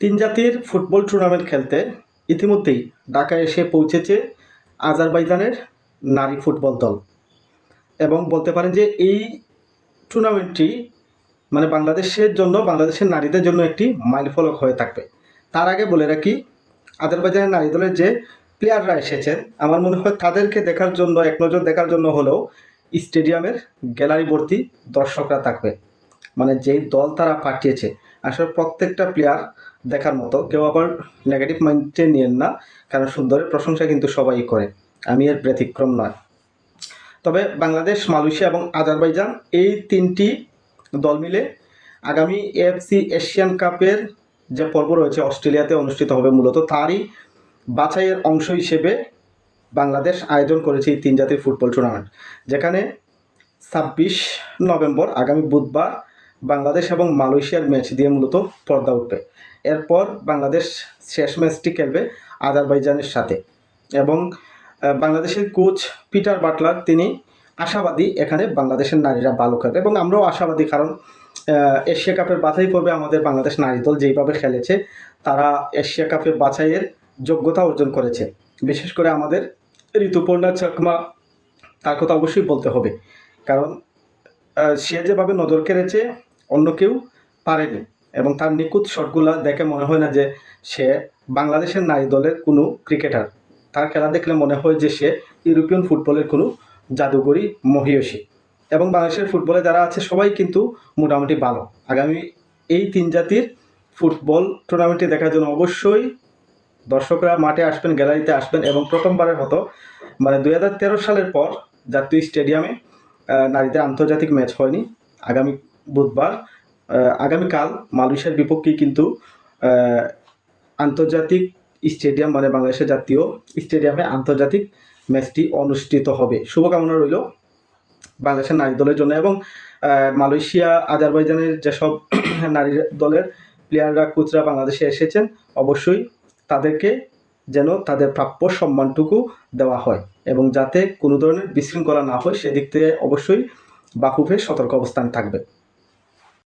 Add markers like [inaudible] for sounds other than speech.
তিন জাতির football tournament খেলতে ইতিমধ্যেই ঢাকায় এসে পৌঁছেছে আজারবাইজানের নারী ফুটবল দল। এবং বলতে পারেন যে এই টুর্নামেন্টটি মানে বাংলাদেশের জন্য, বাংলাদেশের নারীদের জন্য একটি মাইলফলক হয়ে থাকবে। তার আগে বলে রাখি, আজারবাইজানের নারী দলের যে প্লেয়াররা এসেছেন, আমার মনে হয় তাদেরকে দেখার জন্য, এক নজর দেখার জন্য হলেও স্টেডিয়ামের গ্যালারি ভর্তি দর্শকরা থাকবে। মানে যেই দল তারা পাঠিয়েছে, আসলে প্রত্যেকটা প্লেয়ার দেখার মতো কেউ আবার নেগেটিভ মাইন্ডে নিয়েন না, কারণ সুন্দরের প্রশংসা কিন্তু সবাই করে। আমি এর ব্যতিক্রম নয়। তবে বাংলাদেশ, মালয়েশিয়া এবং আজারবাইজান এই তিনটি দল মিলে আগামী এফসি এশিয়ান কাপের যে পর্ব রয়েছে অস্ট্রেলিয়াতে অনুষ্ঠিত হবে মূলত, তারই বাছাইয়ের অংশ হিসেবে বাংলাদেশ আয়োজন করেছে এই তিন জাতির ফুটবল টুর্নামেন্ট যেখানে ছাব্বিশ নভেম্বর আগামী বুধবার বাংলাদেশ এবং মালয়েশিয়ার ম্যাচ দিয়ে মূলত পর্দা উঠবে। এরপর বাংলাদেশ শেষ ম্যাচটি খেলবে আজারবাইজানের সাথে এবং বাংলাদেশের কোচ পিটার বাটলার তিনি আশাবাদী এখানে বাংলাদেশের নারীরা ভালো খেলবে এবং আমরাও আশাবাদী কারণ এশিয়া কাপের বাছাই পর্বে আমাদের বাংলাদেশ নারী দল যেইভাবে খেলেছে, তারা এশিয়া কাপের বাছাইয়ের যোগ্যতা অর্জন করেছে। বিশেষ করে আমাদের ঋতুপর্ণা চাকমা, তার কথা অবশ্যই বলতে হবে। কারণ সে যেভাবে নজর কেড়েছে অন্য কেউ পারেনি। এবং তার নিখুঁত শটগুলা দেখে মনে হয় না যে সে বাংলাদেশের নারী দলের কোনো ক্রিকেটার। তার খেলা দেখলে মনে হয় যে সে ইউরোপিয়ান ফুটবলের কোনো জাদুঘরী মহিয়সী। এবং বাংলাদেশের ফুটবলে যারা আছে, সবাই কিন্তু মোটামুটি ভালো। আগামী এই তিন জাতির ফুটবল টুর্নামেন্টটি দেখার জন্য অবশ্যই দর্শকরা মাঠে আসবেন, গ্যালারিতে আসবেন এবং প্রথমবারের মতো মানে দুই হাজার তেরো সালের পর জাতীয় স্টেডিয়ামে নারীদের আন্তর্জাতিক ম্যাচ হয়নি। আগামী বুধবার আগামীকাল মালয়েশিয়ার বিপক্ষে কিন্তু আন্তর্জাতিক স্টেডিয়াম মানে বাংলাদেশের জাতীয় স্টেডিয়ামে আন্তর্জাতিক ম্যাচটি অনুষ্ঠিত হবে। শুভকামনা রইল বাংলাদেশের নারী দলের জন্য এবং মালয়েশিয়া, আজারবাইজানের যেসব [clears throat] নারী দলের প্লেয়াররা কোচরা বাংলাদেশে এসেছেন, অবশ্যই তাদেরকে যেন তাদের প্রাপ্য সম্মানটুকু দেওয়া হয় এবং যাতে কোনো ধরনের বিশৃঙ্খলা না হয়, সেদিক থেকে অবশ্যই বাকুফে সতর্ক অবস্থান থাকবে।